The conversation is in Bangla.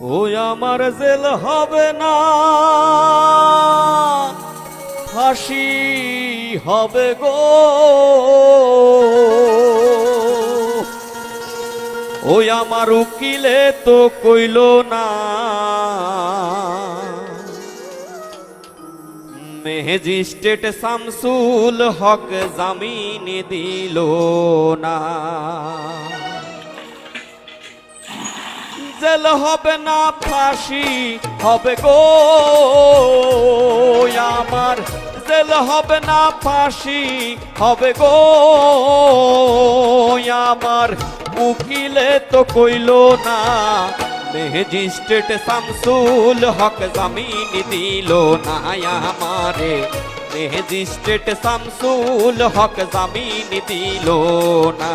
ওই আমার জেল হবে না। ফাঁসি হবে গো। ওই আমার উকিলে তো কইল না। মেহেজিস্ট্রেট শামসুল হক জামিন দিল না। জেল হবে না ফাঁসি, হবে গো আমার। জেল হবে না ফাঁসি, হবে গো আমার। উকিলে তো কইল না ম্যাজিস্ট্রেট শামসুল হক জামিন দিল না আমারে। ম্যাজিস্ট্রেট শামসুল হক জামিন দিল না।